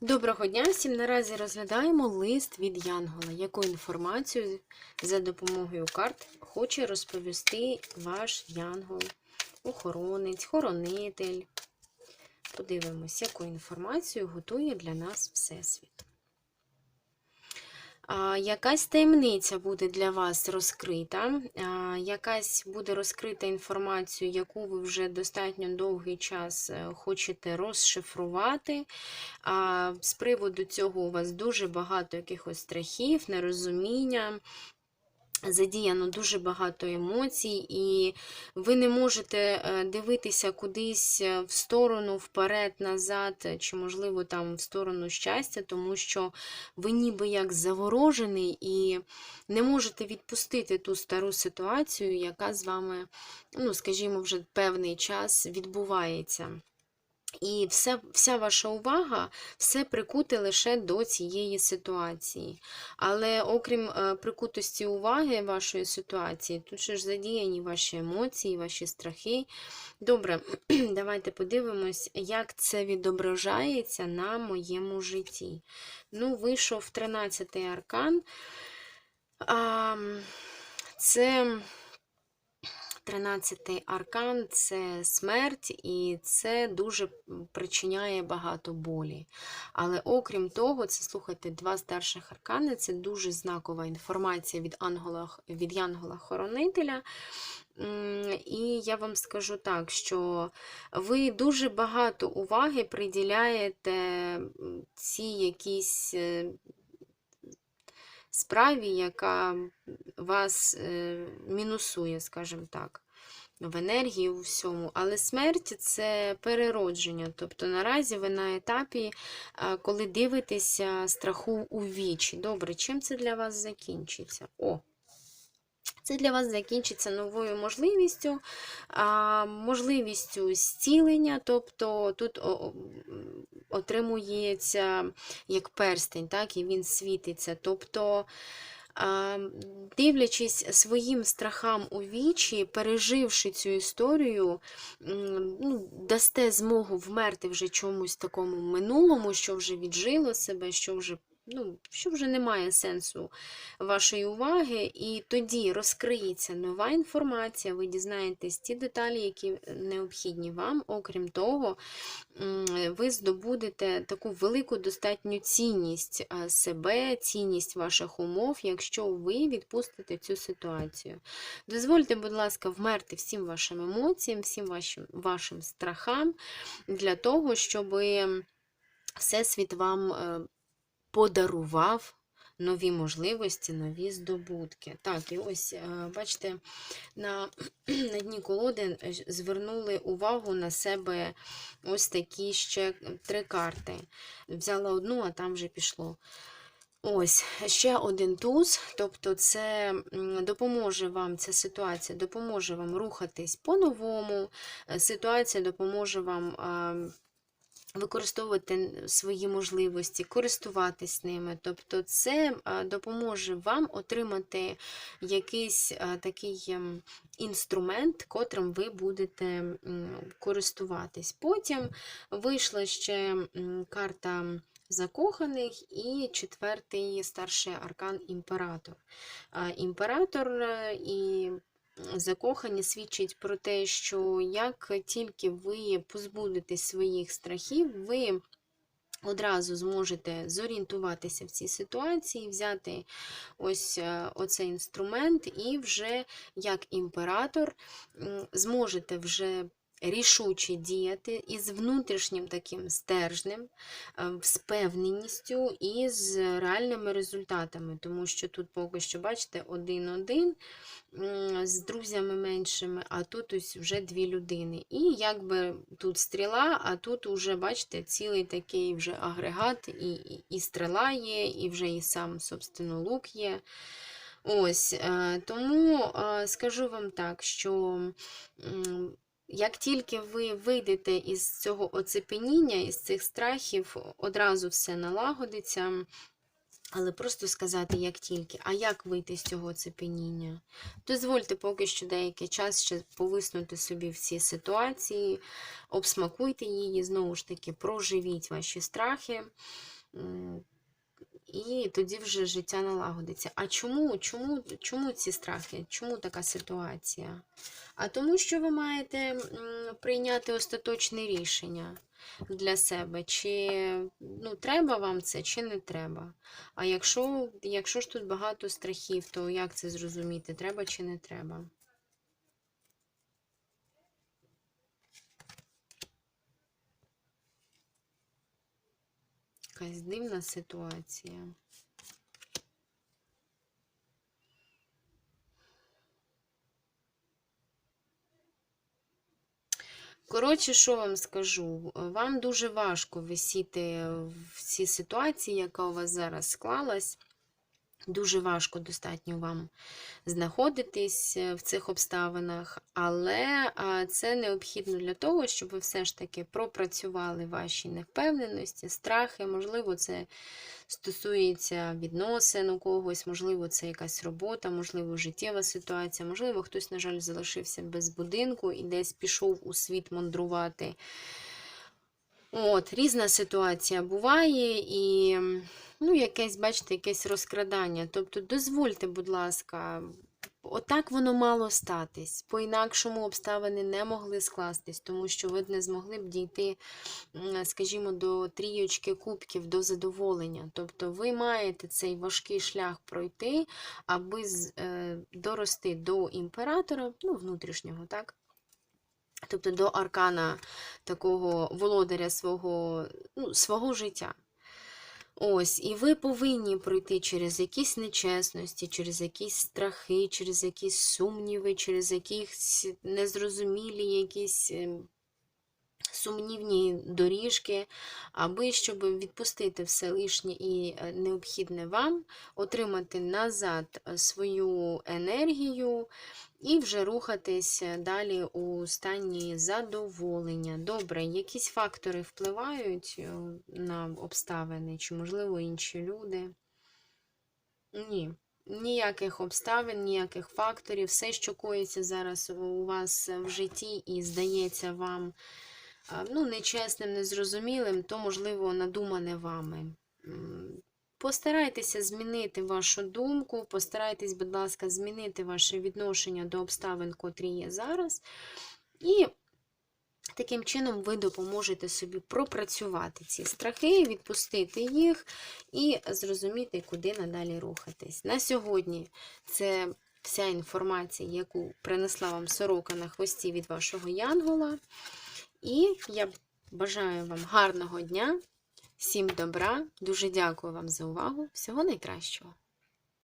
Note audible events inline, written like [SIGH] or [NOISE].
Доброго дня всім! Наразі розглядаємо лист від Янгола, яку інформацію за допомогою карт хоче розповісти ваш Янгол, охоронець, хоронитель. Подивимось, яку інформацію готує для нас Всесвіт. Якась таємниця буде для вас розкрита, якась буде розкрита інформацію, яку ви вже достатньо довгий час е, хочете розшифрувати. З приводу цього у вас дуже багато якихось страхів, нерозуміння. Задіяно дуже багато емоцій, і ви не можете е, дивитися кудись е, в сторону, вперед, назад, е, чи, можливо, там в сторону щастя, тому що ви ніби як заворожений і не можете відпустити ту стару ситуацію, яка з вами, ну, скажімо, вже певний час відбувається. І все, вся ваша увага, все прикуте лише до цієї ситуації. Але окрім е, прикутості уваги вашої ситуації, тут ж задіяні ваші емоції, ваші страхи. Добре, [CLEARS THROAT] давайте подивимось, як це відображається на моєму житті. Ну, вийшов 13-й аркан. А, це. Тринадцятий аркан це смерть, і це дуже причиняє багато болі. Але окрім того, це слухайте, два старших аркани це дуже знакова інформація від ангела, від Янгола-хоронителя. І я вам скажу так, що ви дуже багато уваги приділяєте цій якійсь е, справі, яка вас е, мінусує, скажімо так, в енергії у всьому. Але смерть це переродження. Тобто наразі ви на етапі, коли дивитеся страху у вічі. Добре, чим це для вас закінчиться? О! Це для вас закінчиться новою можливістю, можливістю зцілення, тобто тут отримується як перстень, так, і він світиться. Тобто, дивлячись своїм страхам у вічі, переживши цю історію, ну, дасте змогу вмерти вже чомусь такому минулому, що вже віджило себе, що вже ну, що вже немає сенсу вашої уваги, і тоді розкриється нова інформація, ви дізнаєтесь ті деталі, які необхідні вам. Окрім того, ви здобудете таку велику достатню цінність себе, цінність ваших умов, якщо ви відпустите цю ситуацію. Дозвольте, будь ласка, вмерти всім вашим емоціям, всім вашим, вашим страхам для того, щоб Всесвіт вам е, подарував нові можливості, нові здобутки. Так, і ось, е, бачите, на, [CLEARS THROAT] на дні колоди е, звернули увагу на себе ось такі ще три карти. Взяла одну, а там вже пішло. Ось, ще один туз, тобто це допоможе вам, ця ситуація допоможе вам рухатись по-новому, е, ситуація допоможе вам використовувати свої можливості, користуватись ними. Тобто, це допоможе вам отримати якийсь такий ем, інструмент, котрим ви будете користуватись. Потім вийшла ще карта. Закоханих і четвертий старший аркан імператор. Імператор е, і закохані свідчить про те, що як тільки ви позбудетесь своїх страхів, ви Одразу зможете зорієнтуватися в цій ситуації, взяти ось цей оцей інструмент, і вже як імператор зможете вже рішуче діяти із внутрішнім таким стержнем, з певненістю і з реальними результатами. Тому що тут поки що, бачите, один-один з друзями меншими, а тут ось вже дві людини. І якби тут стріла, а тут уже, бачите, цілий такий вже агрегат, і, і, і стріла є, і вже і сам, собственно, лук є. Ось, е, Тому е, скажу вам так, що як тільки ви вийдете із цього оцепеніння, із цих страхів, одразу все налагодиться. Але просто сказати, як тільки, а як вийти з цього цепеніння? Дозвольте поки що деякий час ще повиснути собі в цій ситуації, обсмакуйте її, знову ж таки, проживіть ваші страхи. І тоді вже життя налагодиться. А чому? Чому, чому ці страхи? Чому така ситуація? А тому, що ви маєте прийняти остаточне рішення для себе, чи ну, треба вам це, чи не треба. А якщо, якщо ж тут багато страхів, то як це зрозуміти, треба чи не треба? Якась дивна ситуація. Коротше, що вам скажу? Вам дуже важко висіти в цій ситуації, яка у вас зараз склалась. Дуже важко достатньо вам знаходитись е, в цих обставинах, але це необхідно для того, щоб ви все ж таки пропрацювали ваші невпевненості, страхи. Можливо, це стосується відносин у когось, можливо, це якась робота, можливо, життєва ситуація, можливо, хтось, на жаль, залишився без будинку і десь пішов у світ мандрувати. От, Різна ситуація буває і ну, якесь, бачите, якесь розкрадання. Тобто, дозвольте, будь ласка, отак воно мало статись. По-інакшому обставини не могли скластись, тому що ви не змогли б дійти, скажімо, до трійочки кубків, до задоволення. Тобто ви маєте цей важкий шлях пройти, аби е, дорости до імператора, ну, внутрішнього, так? Тобто до аркана такого володаря свого, ну, свого життя. Ось, і ви повинні пройти через якісь нечесності, через якісь страхи, через якісь сумніви, через якісь незрозумілі якісь ем, сумнівні доріжки, аби щоб відпустити все лишнє і е, необхідне вам, отримати назад е, свою енергію і вже рухатись далі у стані задоволення. Добре, якісь фактори впливають е, на обставини, чи, можливо, інші люди? Ні. Ніяких обставин, ніяких факторів. Все, що коїться зараз у вас в житті і здається вам ну, нечесним, незрозумілим, то, можливо, надумане вами. Постарайтеся змінити вашу думку, постарайтесь, будь ласка, змінити ваше відношення до обставин, котрі є зараз. І таким чином ви допоможете собі пропрацювати ці страхи, відпустити їх і зрозуміти, куди надалі рухатись. На сьогодні це вся інформація, яку принесла вам сорока на хвості від вашого янгола. І я бажаю вам гарного дня, всім добра, дуже дякую вам за увагу, всього найкращого.